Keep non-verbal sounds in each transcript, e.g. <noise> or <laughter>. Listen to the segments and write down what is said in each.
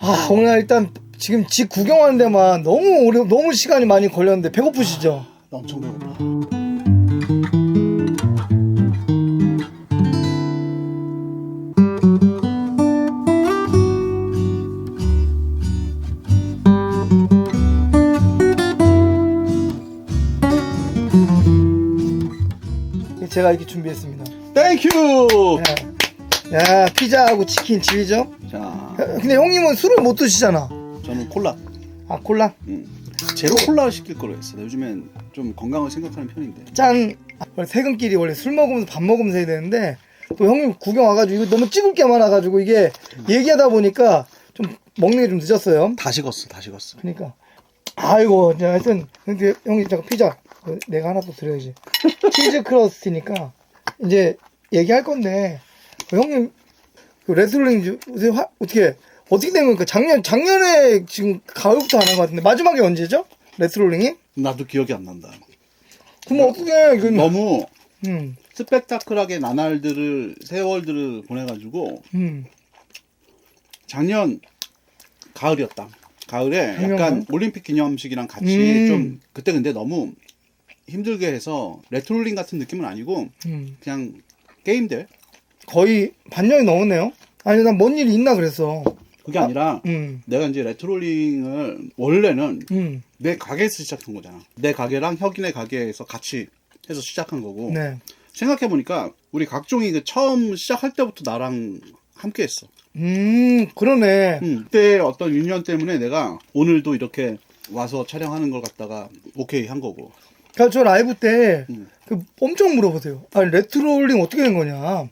아 오늘 일단 지금 집 구경하는 데만 너무 오래 너무 시간이 많이 걸렸는데 배고프시죠? 나 엄청 배고파. 제가 이렇게 준비했습니다. 땡큐. 야, 야 피자하고 치킨 지리죠? 자, 근데 형님은 술을 못 드시잖아. 저는 콜라. 아 콜라 음. 제로 콜라 시킬 거로 했어. 나 요즘엔 좀 건강을 생각하는 편인데. 짠. 원래 퇴근길이 원래 술 먹으면서 밥 먹으면서 해야 되는데 또 형님 구경 와가지고 이거 너무 찍을 게 많아가지고 이게 얘기하다 보니까 좀 먹는 게 좀 늦었어요. 다 식었어, 다 식었어. 그러니까 아이고 이제 하여튼 근데 형님 잠깐 피자 어, 내가 하나 또 드려야지 <laughs> 치즈 크러스트니까 이제 얘기할 건데 그 형님 그 레슬링 요새 화- 어떻게 어떻게 된 겁니까 작년 작년에 지금 가을부터 안 한 것 같은데 마지막에 언제죠 레슬링이 나도 기억이 안 난다. 그럼 어떻게 그 너무 음, 스펙타클하게 나날들을 세월들을 보내가지고 음. 작년 가을이었다. 가을에 작년 약간? 올림픽 기념식이랑 같이 음. 좀 그때 근데 너무 힘들게 해서 레트롤링 같은 느낌은 아니고 음. 그냥 게임들 거의 반년이 넘었네요 아니 난 뭔 일이 있나 그랬어 그게 아니라 음, 내가 이제 레트롤링을 원래는 음, 내 가게에서 시작한 거잖아. 내 가게랑 혁인의 가게에서 같이 해서 시작한 거고 네, 생각해 보니까 우리 각종이 그 처음 시작할 때부터 나랑 함께 했어. 음, 그러네. 음, 그때 어떤 인연 때문에 내가 오늘도 이렇게 와서 촬영하는 걸 갖다가 오케이 한 거고. 그러니까 저 라이브 때 음. 그 엄청 물어보세요. 아니 레트롤링 어떻게 된 거냐?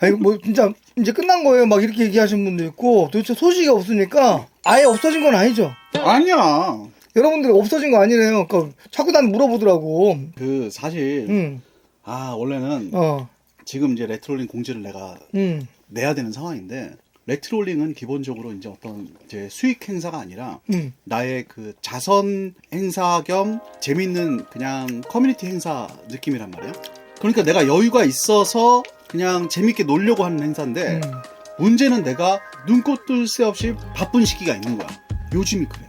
아니 뭐 진짜 이제 끝난 거예요. 막 이렇게 얘기하시는 분도 있고 도대체 소식이 없으니까 아예 없어진 건 아니죠. 아니야. 여러분들이 없어진 거 아니래요. 그러니까 자꾸 난 물어보더라고. 그 사실 음, 아 원래는 어, 지금 이제 레트롤링 공지를 내가 음, 내야 되는 상황인데 레트롤링은 기본적으로 이제 어떤 이제 수익 행사가 아니라 음, 나의 그 자선 행사 겸 재밌는 그냥 커뮤니티 행사 느낌이란 말이야. 그러니까 내가 여유가 있어서 그냥 재밌게 놀려고 하는 행사인데 음. 문제는 내가 눈꽃 뜰 새 없이 바쁜 시기가 있는 거야. 요즘이 그래.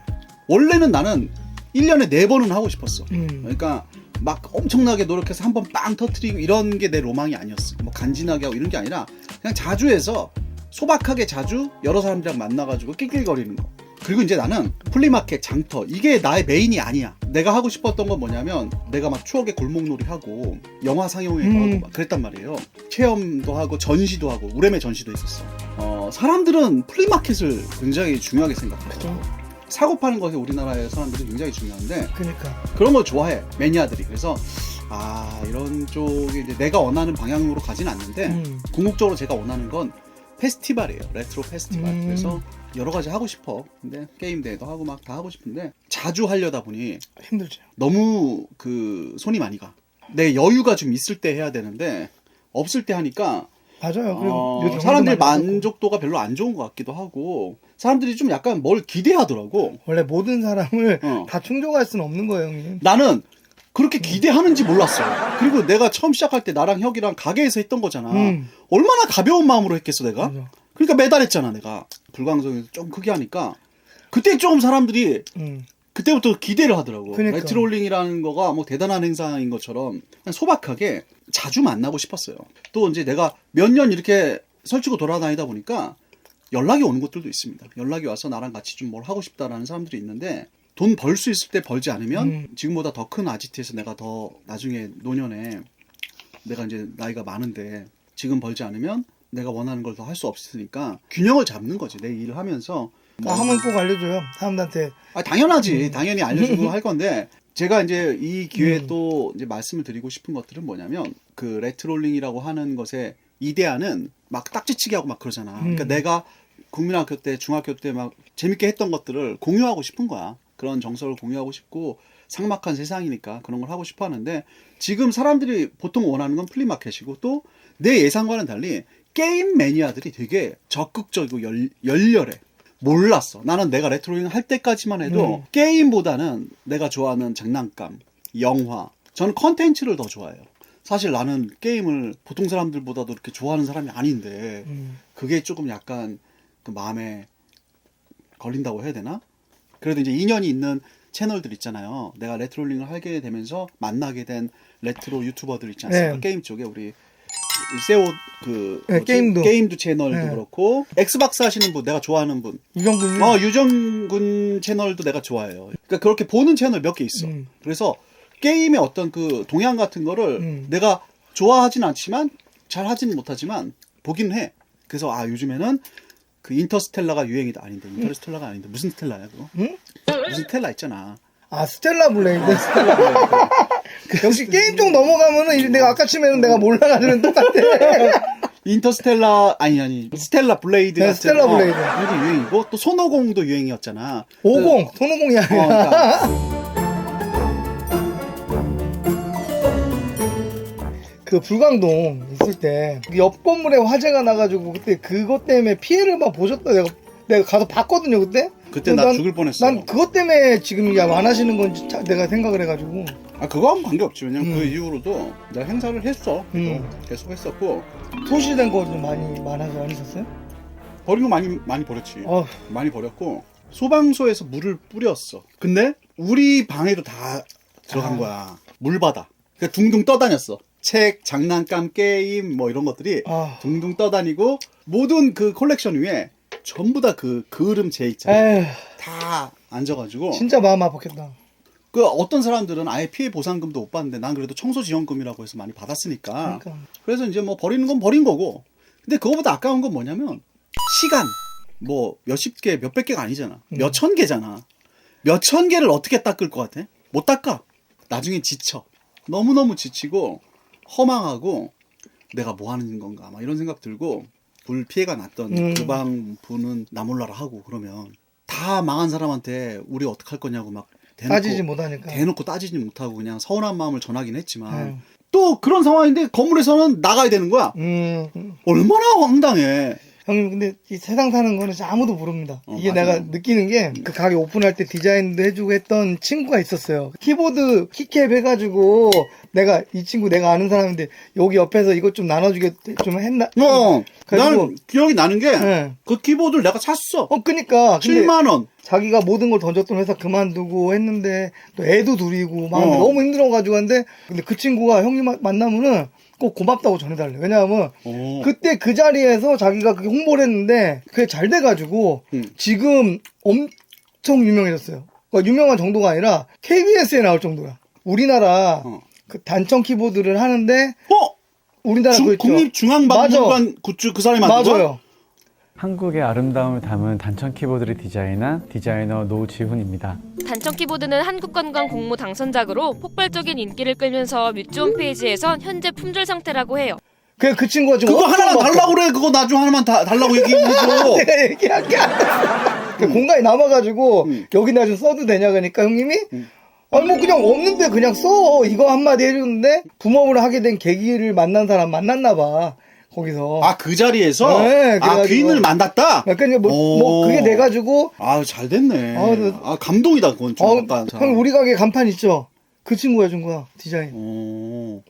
원래는 나는 1년에 4번은 하고 싶었어. 음. 그러니까 막 엄청나게 노력해서 한 번 빵 터트리고 이런 게 내 로망이 아니었어. 뭐 간지나게 하고 이런 게 아니라 그냥 자주 해서 소박하게 자주 여러 사람들이랑 만나가지고 낄낄거리는 거. 그리고 이제 나는 플리마켓, 장터 이게 나의 메인이 아니야. 내가 하고 싶었던 건 뭐냐면 내가 막 추억의 골목놀이 하고 영화 상영회 도 음. 하고 막 그랬단 말이에요. 체험도 하고 전시도 하고 우레메 전시도 있었어. 어, 사람들은 플리마켓을 굉장히 중요하게 생각해. 그죠? 사고 파는 것이 우리나라의 사람들이 굉장히 중요한데 그러니까. 그런 걸 좋아해 매니아들이 그래서 아 이런 쪽이 이제 내가 원하는 방향으로 가진 않는데 음. 궁극적으로 제가 원하는 건 페스티벌이에요 레트로 페스티벌 음. 그래서 여러 가지 하고 싶어 근데 게임 대회도 하고 막 다 하고 싶은데 자주 하려다 보니 힘들죠. 너무 그 손이 많이 가 내 여유가 좀 있을 때 해야 되는데 없을 때 하니까 맞아요. 그리고 어, 사람들. 만족도가 별로 안 좋은 것 같기도 하고 사람들이 좀 약간 뭘 기대하더라고 원래 모든 사람을 어. 다 충족할 수는 없는 거예요, 형님. 나는 그렇게 기대하는지 몰랐어. 그리고 내가 처음 시작할 때 나랑 혁이랑 가게에서 했던 거잖아. 음. 얼마나 가벼운 마음으로 했겠어, 내가? 맞아. 그러니까 매달 했잖아, 내가. 불광성에서 좀 크게 하니까. 그때 좀 사람들이 음. 그때부터 기대를 하더라고. 그러니까. 레트롤링이라는 거가 뭐 대단한 행사인 것처럼 그냥 소박하게 자주 만나고 싶었어요. 또 이제 내가 몇 년 이렇게 설치고 돌아다니다 보니까 연락이 오는 것들도 있습니다. 연락이 와서 나랑 같이 좀 뭘 하고 싶다라는 사람들이 있는데 돈 벌 수 있을 때 벌지 않으면 음. 지금보다 더 큰 아지트에서 내가 더 나중에 노년에 내가 이제 나이가 많은데 지금 벌지 않으면 내가 원하는 걸 더 할 수 없으니까 균형을 잡는 거지 내 일을 하면서 아, 한번 꼭 알려줘요. 사람들한테. 아, 당연하지. 당연히 알려주고 할 건데, 제가 이제 이 기회에 음. 또 이제 말씀을 드리고 싶은 것들은 뭐냐면, 그 레트롤링이라고 하는 것의 이데아는 막 딱지치기 하고 막 그러잖아. 그러니까 음. 내가 국민학교 때, 중학교 때 막 재밌게 했던 것들을 공유하고 싶은 거야. 그런 정서를 공유하고 싶고, 삭막한 세상이니까 그런 걸 하고 싶어 하는데, 지금 사람들이 보통 원하는 건 플리마켓이고, 또 내 예상과는 달리 게임 매니아들이 되게 적극적이고 열, 열렬해. 몰랐어. 나는 내가 레트로잉 할 때까지만 해도 음. 게임보다는 내가 좋아하는 장난감, 영화, 저는 컨텐츠를 더 좋아해요. 사실 나는 게임을 보통 사람들보다도 이렇게 좋아하는 사람이 아닌데 음. 그게 조금 약간 그 마음에 걸린다고 해야 되나? 그래도 이제 인연이 있는 채널들 있잖아요. 내가 레트롤링을 하게 되면서 만나게 된 레트로 유튜버들 있지 않습니까? 네. 게임 쪽에 우리 세오 그 네, 뭐지? 게임도. 게임도 채널도 네. 그렇고 엑스박스 하시는 분 내가 좋아하는 분 유정군. 어, 유정군 채널도 내가 좋아해요. 그러니까 그렇게 보는 채널 몇 개 있어. 음. 그래서 게임의 어떤 그 동향 같은 거를 음. 내가 좋아하진 않지만 잘 하지는 못하지만 보긴 해. 그래서 아 요즘에는 그 인터스텔라가 유행이다 아닌데 인터스텔라가 아닌데 무슨 스텔라야 그거? 응? 무슨 스텔라 있잖아. 아 스텔라 블레이드. <laughs> 역시 게임 쪽 넘어가면은 이- 내가 아까 치면은 내가 몰라가지고 똑같아. <laughs> 인터스텔라 아니 아니 스텔라 블레이드 네, 같은 스텔라 어, 블레이드. 그게 유행이고 또 손오공도 유행이었잖아. 50 손오공이 어, 아니라. 그러니까 <laughs> 그 불광동 있을 때그 옆 건물에 화재가 나가지고 그때 그것 때문에 피해를 막 보셨다 내가 내가 가서 봤거든요 그때. 그때 나 난- 죽을 뻔했어. 난 그것 때문에 지금 이게 안 하시는 건지 자- 내가 생각을 해가지고. 아 그거하고 관계없지 왜냐면 음. 그 이후로도 내가 행사를 했어 계속, 음. 계속 했었고 소실된 거 좀 많이 많아서 안 있었어요? 버린 거 많이 많이 버렸지 어, 많이 버렸고 소방서에서 물을 뿌렸어 근데 우리 방에도 다 들어간 아. 거야 물바다 그러니까 둥둥 떠다녔어 책 장난감 게임 뭐 이런 것들이 아, 둥둥 떠다니고 모든 그 콜렉션 위에 전부 다 그 그을음 제 있잖아 에휴, 다 앉아가지고 진짜 마음 아팠겠다. 그 어떤 사람들은 아예 피해 보상금도 못 받는데 난 그래도 청소 지원금이라고 해서 많이 받았으니까 그러니까. 그래서 이제 뭐 버리는 건 버린 거고. 근데 그거보다 아까운 건 뭐냐면 시간. 뭐 몇십 개, 몇백 개가 아니잖아. 음. 몇천 개잖아. 몇 천 개를 어떻게 닦을 것 같아? 못 닦아. 나중에 지쳐. 너무너무 지치고 허망하고 내가 뭐 하는 건가 막 이런 생각 들고 불 피해가 났던 음. 그방 분은 나 몰라라 하고 그러면 다 망한 사람한테 우리 어떡할 거냐고 막 대놓고 따지지 못하니까. 대놓고 따지지 못하고 그냥 서운한 마음을 전하긴 했지만 음. 또 그런 상황인데 건물에서는 나가야 되는 거야. 음, 음. 얼마나 황당해. 형님 근데 이 세상 사는 거는 진짜 아무도 모릅니다. 어, 이게 맞아요. 내가 느끼는 게 그 가게 오픈할 때 디자인도 해주고 했던 친구가 있었어요. 키보드 키캡 해가지고 내가 이 친구 내가 아는 사람인데 여기 옆에서 이것 좀 나눠주게 좀 했나? 어, 그래가지고- 나는 기억이 나는 게 그 네. 키보드를 내가 샀어. 어 그니까 근데 7만 원. 자기가 모든 걸 던졌던 회사 그만두고 했는데 또 애도 둘이고 막 어. 너무 힘들어가지고 한데 근데 그 친구가 형님 만나면은 꼭 고맙다고 전해달래. 왜냐하면 어. 그때 그 자리에서 자기가 그게 홍보를 했는데 그게 잘 돼가지고 음. 지금 엄청 유명해졌어요. 그러니까 유명한 정도가 아니라 KBS에 나올 정도야. 우리나라 어. 그 단청 키보드를 하는데 어? 우리나라 중- 그 있죠. 국립중앙박물관 굿즈 그 사람이 만든? 맞아요. 한국의 아름다움을 담은 단청 키보드를 디자인한 디자이너 노지훈입니다. 단청 키보드는 한국관광 공모 당선작으로 폭발적인 인기를 끌면서 뮤즈 홈페이지에선 현재 품절 상태라고 해요. 그, 그 친구가 지금 그거 하나만 막- 달라고 그래. 그거 나중 하나만 다, 달라고 얘기해줘. 내가 얘기할게. 그 공간이 남아가지고 음. 여기다 좀 써도 되냐 그러니까 형님이 음. 아니 뭐 그냥 없는데 그냥 써 이거 한마디 해주는데 붐업을 하게 된 계기를 만난 사람 만났나 봐 거기서 아, 그 자리에서? 네, 아, 그래가지고- 귀인을 만났다? 약간 이제 뭐, 뭐 오. 그게 돼가지고 아, 잘 됐네. 아, 그- 아, 감동이다, 그건 좀. 어, 약간. 형 우리 가게 간판 있죠 그 친구가 해준 거야 디자인 오.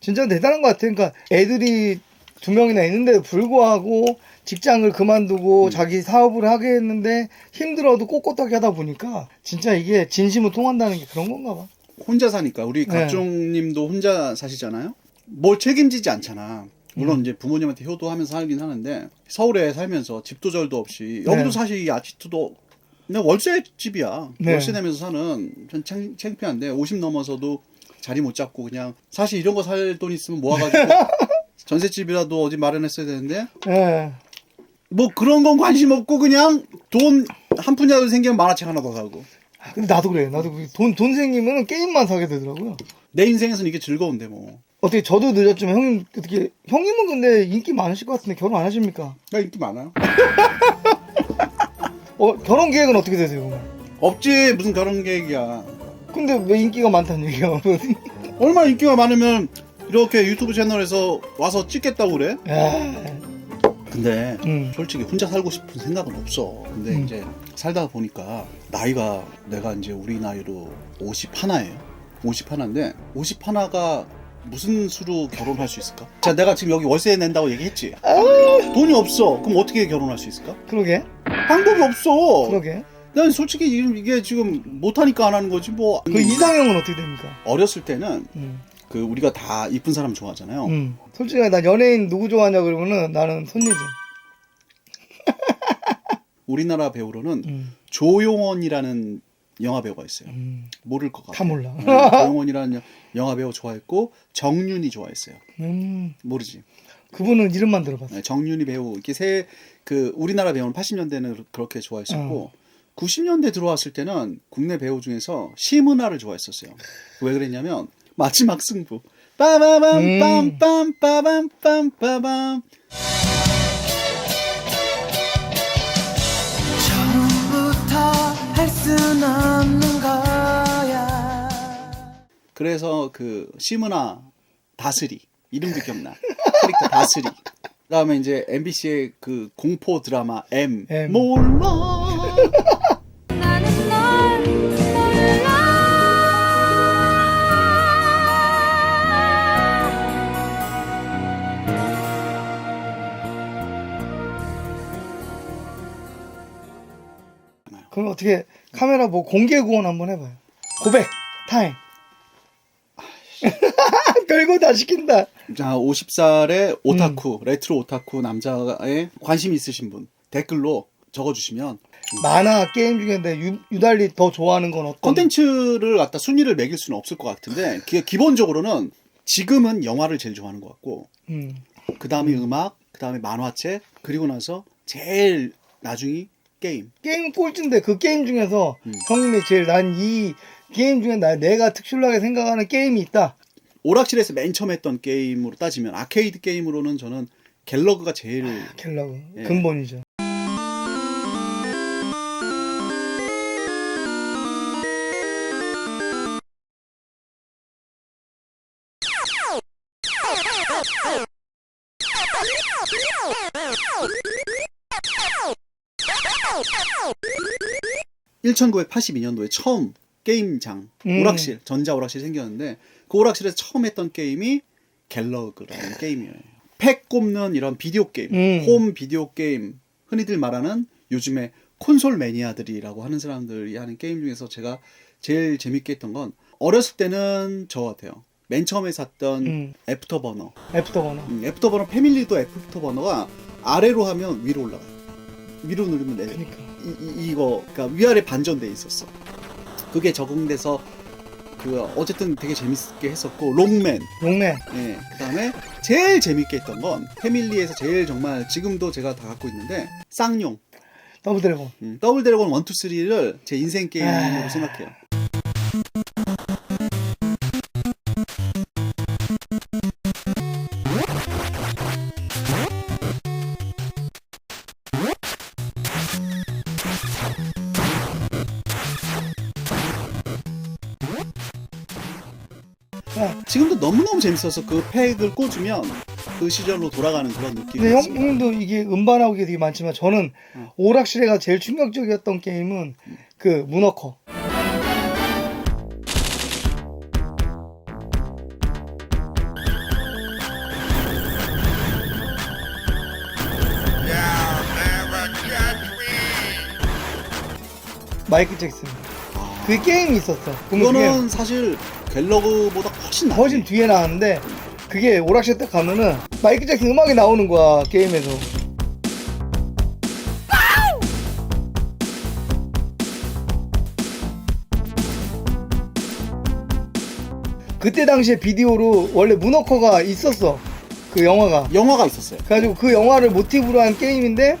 진짜 대단한 것 같아 그러니까 애들이 두 명이나 있는데도 불구하고 직장을 음. 그만두고 자기 사업을 하게 했는데 힘들어도 꼿꼿하게 하다 보니까 진짜 이게 진심으로 통한다는 게 그런 건가 봐. 혼자 사니까 우리 네. 각종님도 혼자 사시잖아요. 뭘 책임지지 않잖아. 물론 음. 이제 부모님한테 효도하면서 살긴 하는데 서울에 살면서 집도 절도 없이 여기도 네. 사실 이 아지트도 내 월세 집이야. 네. 월세 내면서 사는 좀 창, 창피한데 50 넘어서도 자리 못 잡고 그냥 사실 이런 거 살 돈 있으면 모아가지고 <laughs> 전셋집이라도 어디 마련했어야 되는데 예. 뭐 그런 건 관심 없고 그냥 돈 한 푼이라도 생기면 만화책 하나 더 사고 아, 근데 나도 그래. 나도 돈, 돈 생기면 게임만 사게 되더라고요. 내 인생에서는 이게 즐거운데 뭐. 어떻게 저도 늦었지만 형님, 어떻게, 형님은 근데 인기 많으실 것 같은데 결혼 안 하십니까? 나 인기 많아요. <laughs> 어, 결혼 계획은 어떻게 되세요? 없지 무슨 결혼 계획이야. 근데 왜 인기가 많다는 얘기야? <laughs> 얼마나 인기가 많으면 이렇게 유튜브 채널에서 와서 찍겠다고 그래? 야, 근데 음. 솔직히 혼자 살고 싶은 생각은 없어. 근데 음. 이제 살다 보니까 나이가 내가 이제 우리 나이로 50 하나예요. 50 하나인데 50 하나가 무슨 수로 결혼할 수 있을까? 자, 내가 지금 여기 월세 낸다고 얘기했지. 돈이 없어. 그럼 어떻게 결혼할 수 있을까? 그러게. 방법이 없어. 그러게. 난 솔직히 이게 이게 지금 못하니까 안 하는 거지 뭐. 그 이상형은 어떻게 됩니까? 어렸을 때는 음. 그 우리가 다 이쁜 사람 좋아하잖아요. 음. 솔직히 나 연예인 누구 좋아하냐 그러면은 나는 손예진. 우리나라 배우로는 음. 조용원이라는 영화 배우가 있어요. 음. 모를 것 같아. 다 몰라. 네, 조용원이라는 여- 영화 배우 좋아했고 정윤이 좋아했어요. 음. 모르지. 그분은 이름만 들어봤어. 네, 정윤이 배우 이렇게 새그 우리나라 배우는 80년대는 그렇게 좋아했었고 90년대 들어왔을 때는 국내 배우 중에서 심은하를 좋아했었어요. 왜 그랬냐면 마지막 승부 빠바밤 음. 빰빰 빠밤 빰 빠밤 그래서 그 심은하 다스리 이름도 기억나 캐릭터 다스리 그다음에 이제 MBC의 그 공포 드라마 M, M. 몰라 나는 널 그럼 어떻게 카메라 뭐 공개 구원 한번 해봐요. 고백 타임. <laughs> 별거 다 시킨다. 자, 50살의 오타쿠, 레트로 오타쿠 남자에 관심 있으신 분 댓글로 적어주시면 만화 게임 중에 내 유, 유달리 더 좋아하는 건 어떤? 콘텐츠를 갖다 순위를 매길 수는 없을 것 같은데 기, 기본적으로는 지금은 영화를 제일 좋아하는 것 같고 음. 그 다음에 음 악, 그 다음에 만화책 그리고 나서 제일 나중이 게임. 게임 꼴찌인데 그 게임 중에서 음. 형님이 제일 난 이 게임 중에 나 내가 특출나게 생각하는 게임이 있다. 오락실에서 맨 처음 했던 게임으로 따지면 아케이드 게임으로는 저는 갤러그가 제일 갤러그 예. 근본이죠. 일 1982년도에 처음 게임장 음. 오락실 전자 오락실 생겼는데 그 오락실에서 처음 했던 게임이 갤러그라는 게임이에요. 팩 꼽는 이런 비디오 게임, 음. 홈 비디오 게임 흔히들 말하는 요즘에 콘솔 매니아들이라고 하는 사람들이 하는 게임 중에서 제가 제일 재밌게 했던 건 어렸을 때는 저 같아요. 맨 처음에 샀던 음. 애프터버너. 애프터버너. 음, 애프터버너 패밀리도 애프터버너가 아래로 하면 위로 올라가요. 위로 누르면 내려. 그러니까. 이, 이, 거 그러니까 위아래 반전돼 있었어. 그게 적응돼서 그 어쨌든 되게 재밌게 했었고 롱맨 롱맨. 예 그다음에 제일 재밌게 했던 건 패밀리에서 제일 정말 지금도 제가 다 갖고 있는데 쌍용 더블 드래곤. 음, 더블 드래곤 1, 2, 3를 제 인생 게임으로 아. 생각해요. 재밌어서 그 팩을 꽂으면 그 시절로 돌아가는 그런 느낌이 근데 형. 형님도 이게 음반하고 게 되게 많지만 저는 어. 오락실에 가 제일 충격적이었던 게임은 그 문어커. 마이클 잭슨. 아, 그 게임이 있었어. 그거는 사실 갤러그보다 훨씬. 훨씬 뒤에 나왔는데 그게 오락실 때 가면은 마이클 잭슨 음악이 나오는 거야 게임에서. 그때 당시에 비디오로 원래 문어커가 있었어 그 영화가 영화가 있었어요. 그래가지고 그 영화를 모티브로 한 게임인데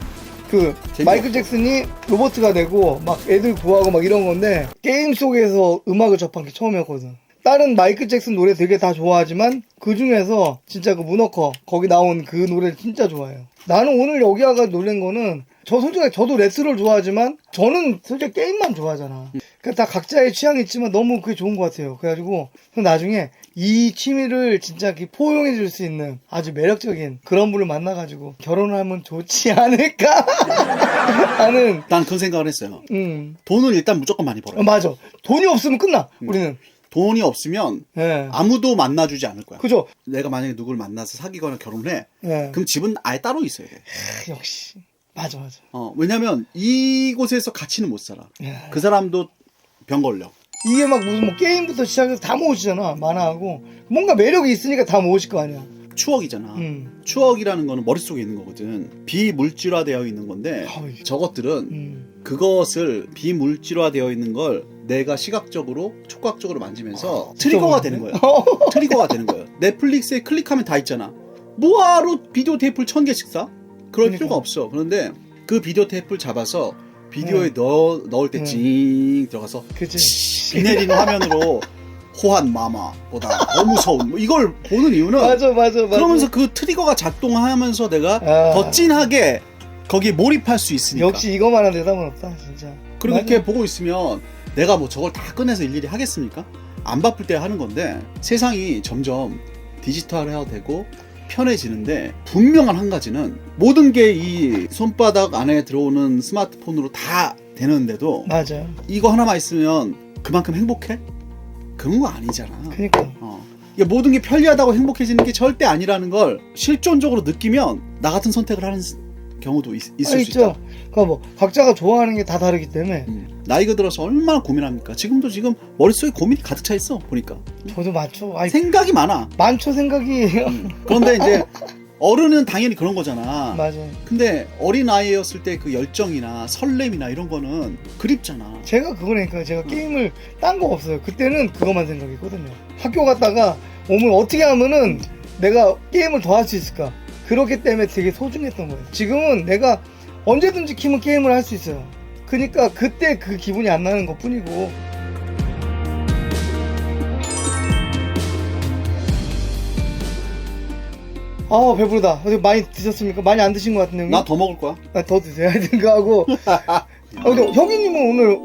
그 재미없어. 마이클 잭슨이 로버트가 되고 막 애들 구하고 막 이런 건데 게임 속에서 음악을 접한 게 처음이었거든. 다른 마이클 잭슨 노래 되게 다 좋아하지만 그 중에서 진짜 그 문어커 거기 나온 그 노래를 진짜 좋아해요. 나는 오늘 여기 와가 놀란 거는 저 솔직히 저도 레트로를 좋아하지만 저는 솔직히 게임만 좋아하잖아. 그러니까 다 각자의 취향이 있지만 너무 그게 좋은 것 같아요. 그래가지고 나중에 이 취미를 진짜 포용해 줄 수 있는 아주 매력적인 그런 분을 만나가지고 결혼을 하면 좋지 않을까 <laughs> 하는 난 그런 생각을 했어요. 음 돈을 일단 무조건 많이 벌어요. 어, 맞아 돈이 없으면 끝나 우리는 돈이 없으면 예 아무도 만나주지 않을 거야. 그죠 내가 만약에 누굴 만나서 사귀거나 결혼을 해. 예 그럼 집은 아예 따로 있어야 돼. 크, 역시 맞아 맞아. 어, 왜냐면 이곳에서 같이는 못 살아. 야. 그 사람도 병 걸려. 이게 막 무슨 뭐 게임부터 시작해서 다 모으시잖아 만화하고 뭔가 매력이 있으니까 다 모으실 거 아니야. 추억이잖아. 음. 추억이라는 거는 머릿속에 있는 거거든. 비물질화되어 있는 건데 아우, 저것들은 음. 그것을 비물질화되어 있는 걸 내가 시각적으로 촉각적으로 만지면서 아, <laughs> 트리거가 되는 거야. 트리거가 되는 거예요. 넷플릭스에 클릭하면 다 있잖아. 뭐하러 비디오 테이프를 천 개씩 사? 그럴 그러니까. 필요가 없어. 그런데 그 비디오 테이프를 잡아서 비디오에 응. 넣어, 넣을 때 응. 찡 들어가서. 비 내리는 화면으로 호환 마마보다 더 무서운 뭐 이걸 보는 이유는 <laughs> 맞아 맞아 맞아. 그러면서 그 트리거가 작동하면서 내가 아. 더 찐하게 거기에 몰입할 수 있으니까. 역시 이거만한 대답은 없다 진짜. 그리고 맞아. 이렇게 보고 있으면 내가 뭐 저걸 다 꺼내서 일일이 하겠습니까? 안 바쁠 때 하는 건데 세상이 점점 디지털화 되고 편해지는데 분명한 한 가지는 모든 게 이 손바닥 안에 들어오는 스마트폰으로 다 되는데도 맞아. 이거 하나만 있으면 그만큼 행복해? 그런 거 아니잖아. 그러니까. 어. 이게 모든 게 편리하다고 행복해지는 게 절대 아니라는 걸 실존적으로 느끼면 나 같은 선택을 하는 스- 경우도 있, 아, 을수 있죠. 그러니까 뭐 각자가 좋아하는 게 다 다르기 때문에 음. 나이가 들어서 얼마나 고민합니까? 지금도 지금 머릿속에 고민이 가득 차 있어 보니까 저도 맞죠. 아니 생각이 많아. 많죠 생각이. 음. 그런데 이제 <laughs> 어른은 당연히 그런 거잖아. 맞아. 근데 어린 아이였을 때 그 열정이나 설렘이나 이런 거는 그립잖아. 제가 그거니까 제가 게임을 딴 거 없어요. 그때는 그것만 생각했거든요. 학교 갔다가 오늘 어떻게 하면은 내가 게임을 더 할 수 있을까? 그렇기 때문에 되게 소중했던 거예요. 지금은 내가 언제든지 키면 게임을 할 수 있어요. 그러니까 그때 그 기분이 안 나는 것 뿐이고. 아 배부르다. 많이 드셨습니까? 많이 안 드신 것 같은데 형님? 나더 먹을 거야. 아, 더 드세요. <laughs> 하여튼 그 하고. <laughs> 아, 근데 형이님은 오늘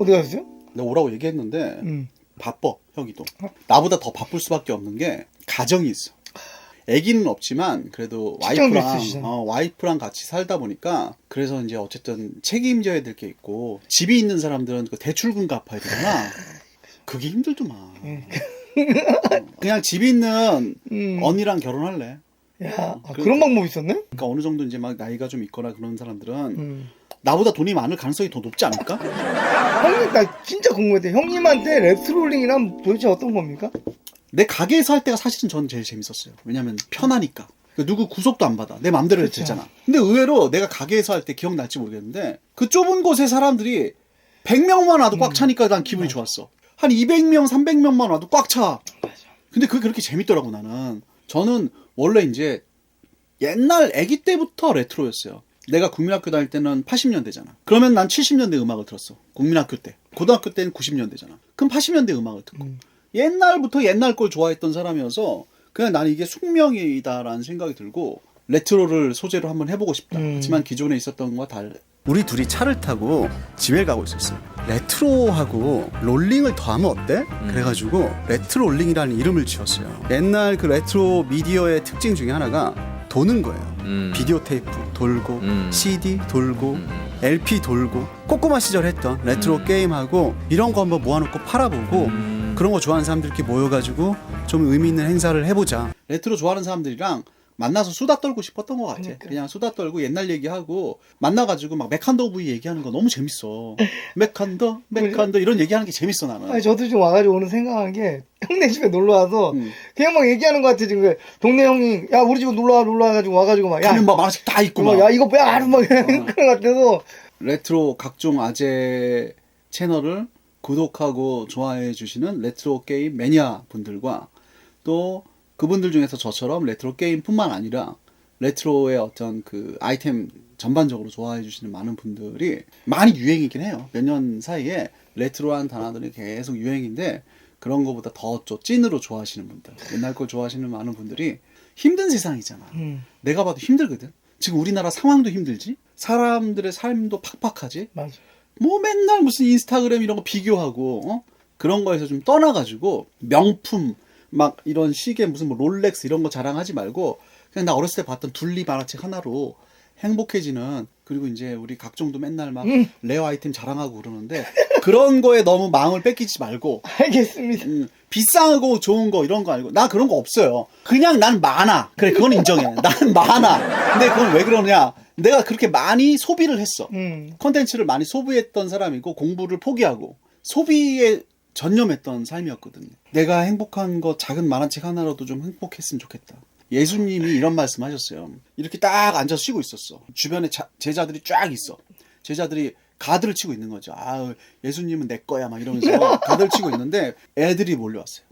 어디 가셨어요? 내가 오라고 얘기했는데 음. 바빠 형이도. 나보다 더 바쁠 수밖에 없는 게 가정이 있어. 아기는 없지만 그래도 직장도 와이프랑 있으시잖아. 어, 와이프랑 같이 살다 보니까 그래서 이제 어쨌든 책임져야 될 게 있고 집이 있는 사람들은 그 대출금 갚아야 되잖아. <laughs> 그게 힘들더만. 예. 어, 그냥 집 있는 음. 언니랑 결혼할래. 야, 아, 그러니까- 그런 방법이 있었네? 그러니까 어느 정도 이제 막 나이가 좀 있거나 그런 사람들은 음. 나보다 돈이 많을 가능성이 더 높지 않을까? 형님, 나 진짜 궁금했대. 형님한테 랩스롤링이란 도대체 어떤 겁니까? 내 가게에서 할 때가 사실은 저는 제일 재밌었어요. 왜냐면 편하니까. 그 누구 구속도 안 받아. 내 맘대로 해도 그쵸. 되잖아. 근데 의외로 내가 가게에서 할 때 기억날지 모르겠는데 그 좁은 곳에 사람들이 100명만 와도 음. 꽉 차니까 난 기분이 좋았어. 한 200명, 300명만 와도 꽉 차. 근데 그게 그렇게 재밌더라고 나는. 저는 원래 이제 옛날 아기 때부터 레트로였어요. 내가 국민학교 다닐 때는 80년대잖아. 그러면 난 70년대 음악을 들었어. 국민학교 때. 고등학교 때는 90년대잖아. 그럼 80년대 음악을 듣고. 음. 옛날부터 옛날 걸 좋아했던 사람이어서 그냥 나는 이게 숙명이다라는 생각이 들고 레트로를 소재로 한번 해보고 싶다. 음. 하지만 기존에 있었던 것과 달리 우리 둘이 차를 타고 집에 가고 있었어요. 레트로하고 롤링을 더하면 어때? 그래가지고 레트롤링이라는 이름을 지었어요. 옛날 그 레트로 미디어의 특징 중에 하나가 도는 거예요. 음. 비디오 테이프 돌고 음. CD 돌고 음. LP 돌고 꼬꼬마 시절 했던 레트로 음. 게임하고 이런 거 한번 모아놓고 팔아보고 음. 그런 거 좋아하는 사람들 이렇게 모여가지고 좀 의미 있는 행사를 해보자. 레트로 좋아하는 사람들이랑 만나서 수다 떨고 싶었던 것 같아. 그러니까. 그냥 수다 떨고 옛날 얘기하고 만나가지고 막 메칸더 부위 얘기하는 거 너무 재밌어. <laughs> 메칸더, 메칸더 이런 얘기하는 게 재밌어 나는. 아니, 저도 지금 와가지고 오늘 생각한 게, 형네 집에 놀러 와서, 음. 그냥 막 얘기하는 것 같아, 지금. 동네 형이, 야, 우리 집에 놀러 와, 놀러 와가지고 와가지고 막, 야, 막 만화책 다 있고 막, 막. 야, 이거 뭐야, 아는 막, <laughs> 그런 것 같아서, 레트로 각종 아재 채널을 구독하고 좋아해 주시는 레트로 게임 매니아 분들과 또 그분들 중에서 저처럼 레트로 게임뿐만 아니라 레트로의 어떤 그 아이템 전반적으로 좋아해 주시는 많은 분들이 많이 유행이긴 해요. 몇 년 사이에 레트로한 단어들이 계속 유행인데 그런 거보다 더좀 찐으로 좋아하시는 분들, 옛날 걸 좋아하시는 많은 분들이 힘든 세상이잖아. 음, 내가 봐도 힘들거든. 지금 우리나라 상황도 힘들지. 사람들의 삶도 팍팍하지. 맞아. 뭐 맨날 무슨 인스타그램 이런 거 비교하고 어? 그런 거에서 좀 떠나가지고 명품 막 이런 시계 무슨 뭐 롤렉스 이런 거 자랑하지 말고 그냥 나 어렸을 때 봤던 둘리 만화책 하나로 행복해지는 그리고 이제 우리 각종도 맨날 막 음. 레어 아이템 자랑하고 그러는데 그런 거에 너무 마음을 뺏기지 말고 알겠습니다. 음, 비싸고 좋은 거 이런 거 아니고 나 그런 거 없어요. 그냥 난 많아. 그래 그건 인정해. 난 많아. 근데 그건 왜 그러냐? 내가 그렇게 많이 소비를 했어. 음. 컨텐츠를 많이 소비했던 사람이고 공부를 포기하고 소비에 전념했던 삶이었거든요. 내가 행복한 거 작은 만화책 하나라도 좀 행복했으면 좋겠다. 예수님이 이런 말씀 하셨어요. 이렇게 딱 앉아서 쉬고 있었어. 주변에 자- 제자들이 쫙 있어. 제자들이 가드를 치고 있는 거죠. 아, 예수님은 내 거야. 막 이러면서 <laughs> 가드를 치고 있는데 애들이 몰려왔어요.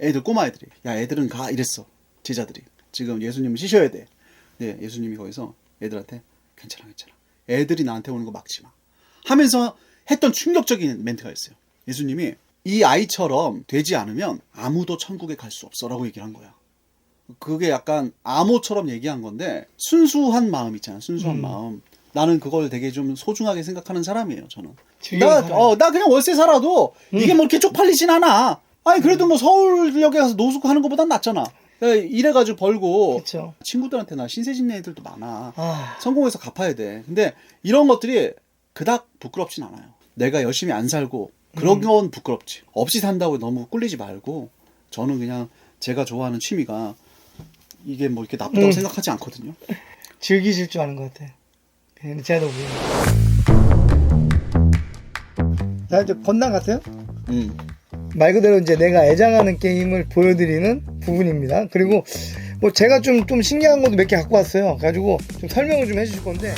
애들, 꼬마 애들이. 야, 애들은 가. 이랬어. 제자들이. 지금 예수님은 쉬셔야 돼. 네, 예수님이 거기서 애들한테 괜찮아, 괜찮아. 애들이 나한테 오는 거 막지 마. 하면서 했던 충격적인 멘트가 있어요. 예수님이 이 아이처럼 되지 않으면 아무도 천국에 갈 수 없어라고 얘기를 한 거야. 그게 약간 암호처럼 얘기한 건데 순수한 마음 있잖아. 순수한 음. 마음. 나는 그걸 되게 좀 소중하게 생각하는 사람이에요. 저는. 나, 사람. 어, 나 그냥 월세 살아도 음. 이게 뭐 이렇게 쪽팔리진 않아. 아니 그래도 뭐 서울역에 가서 노숙하는 것보단 낫잖아. 그러니까 이래가지고 벌고 그쵸. 친구들한테 나 신세진 애들도 많아. 아, 성공해서 갚아야 돼. 근데 이런 것들이 그닥 부끄럽진 않아요. 내가 열심히 안 살고 그런 건 부끄럽지. 없이 산다고 너무 꿀리지 말고 저는 그냥 제가 좋아하는 취미가 이게 뭐 이렇게 나쁘다고 음. 생각하지 않거든요. 즐기실 줄 아는 것 같아. 그냥 제가 너무. 자, 이제 건당 같아요? 음. 말 그대로 이제 내가 애장하는 게임을 보여드리는 부분입니다. 그리고 뭐 제가 좀, 좀 신기한 것도 몇 개 갖고 왔어요. 가지고 좀 설명을 좀 해주실 건데.